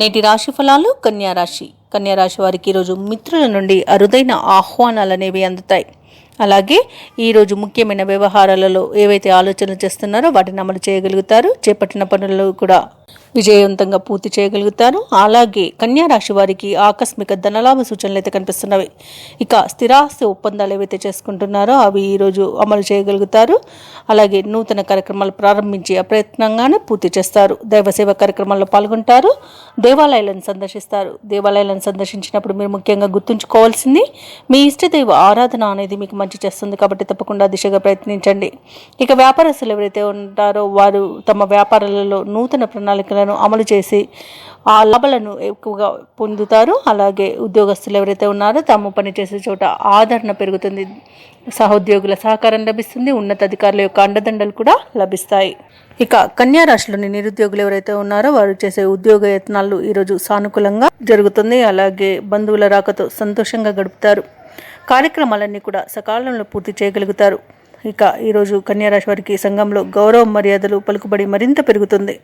నేటి రాశి ఫలాలు కన్యా రాశి. కన్యా రాశి వారికి ఈరోజు మిత్రుల నుండి అరుదైన ఆహ్వానాలు అనేవి అందుతాయి. అలాగే ఈరోజు ముఖ్యమైన వ్యవహారాలలో ఏవైతే ఆలోచనలు చేస్తున్నారో వాటిని అమలు చేయగలుగుతారు. చేపట్టిన పనులు కూడా విజయవంతంగా పూర్తి చేయగలుగుతారు. అలాగే కన్యా రాశి వారికి ఆకస్మిక ధనలాభ సూచనలు అయితే కనిపిస్తున్నవి. ఇక స్థిరాస్తి ఒప్పందాలు ఏవైతే చేసుకుంటున్నారో అవి ఈరోజు అమలు చేయగలుగుతారు. అలాగే నూతన కార్యక్రమాలు ప్రారంభించి అప్రయత్నంగానే పూర్తి చేస్తారు. దైవ సేవ కార్యక్రమాల్లో పాల్గొంటారు. దేవాలయాలను సందర్శిస్తారు. దేవాలయాలను సందర్శించినప్పుడు మీరు ముఖ్యంగా గుర్తుంచుకోవాల్సింది మీ ఇష్టదైవ ఆరాధన అనేది మీకు మంచి చేస్తుంది కాబట్టి తప్పకుండా దిశగా ప్రయత్నించండి. ఇక వ్యాపారస్తులు ఎవరైతే ఉంటారో వారు తమ వ్యాపారాలలో నూతన ప్రణాళికలను అమలు చేసి ఆ లాభాలను ఎక్కువగా పొందుతారు. అలాగే ఉద్యోగస్తులు ఎవరైతే ఉన్నారో తాము పనిచేసే చోట ఆదరణ పెరుగుతుంది. సహోద్యోగుల సహకారం లభిస్తుంది. ఉన్నతాధికారుల యొక్క అండదండలు కూడా లభిస్తాయి. ఇక కన్యా రాశిలోని నిరుద్యోగులు ఎవరైతే ఉన్నారో వారు చేసే ఉద్యోగ యత్నాలు ఈరోజు సానుకూలంగా జరుగుతుంది. అలాగే బంధువుల రాకతో సంతోషంగా గడుపుతారు. కార్యక్రమాలన్నీ కూడా సకాలంలో పూర్తి చేయగలుగుతారు. ఇక ఈరోజు కన్యారాశి వారికి సంఘంలో గౌరవ మర్యాదలు పలుకుబడి మరింత పెరుగుతుంది.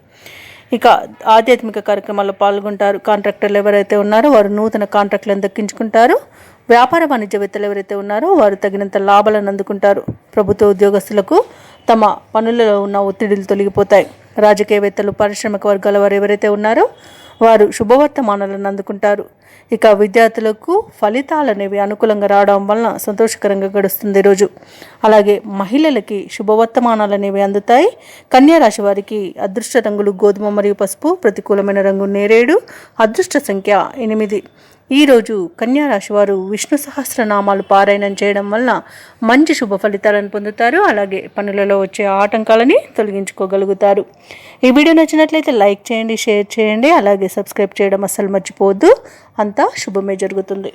ఇక ఆధ్యాత్మిక కార్యక్రమాల్లో పాల్గొంటారు. కాంట్రాక్టర్లు ఎవరైతే ఉన్నారో వారు నూతన కాంట్రాక్టులను దక్కించుకుంటారు. వ్యాపార వాణిజ్యవేత్తలు ఎవరైతే ఉన్నారో వారు తగినంత లాభాలను అందుకుంటారు. ప్రభుత్వ ఉద్యోగస్తులకు తమ పనులలో ఉన్న ఒత్తిడిలు తొలగిపోతాయి. రాజకీయవేత్తలు పారిశ్రామిక వర్గాల వారు ఎవరైతే ఉన్నారో వారు శుభవర్తమానాలను అందుకుంటారు. ఇక విద్యార్థులకు ఫలితాలు అనేవి అనుకూలంగా రావడం వలన సంతోషకరంగా గడుస్తుంది రోజు. అలాగే మహిళలకి శుభవర్తమానాలు అనేవి అందుతాయి. కన్యా రాశి వారికి అదృష్ట రంగులు గోధుమ మరియు పసుపు ప్రతికూలమైన రంగు నేరేడు అదృష్ట సంఖ్య ఎనిమిది. ఈరోజు కన్యా రాశి వారు విష్ణు సహస్రనామాలు పారాయణం చేయడం వలన మంచి శుభ ఫలితాలను పొందుతారు. అలాగే పనులలో వచ్చే ఆటంకాలని తొలగించుకోగలుగుతారు. ఈ వీడియో నచ్చినట్లయితే లైక్ చేయండి షేర్ చేయండి. అలాగే సబ్స్క్రైబ్ చేయడం అస్సలు మర్చిపోవద్దు. అంతా శుభమే జరుగుతుంది.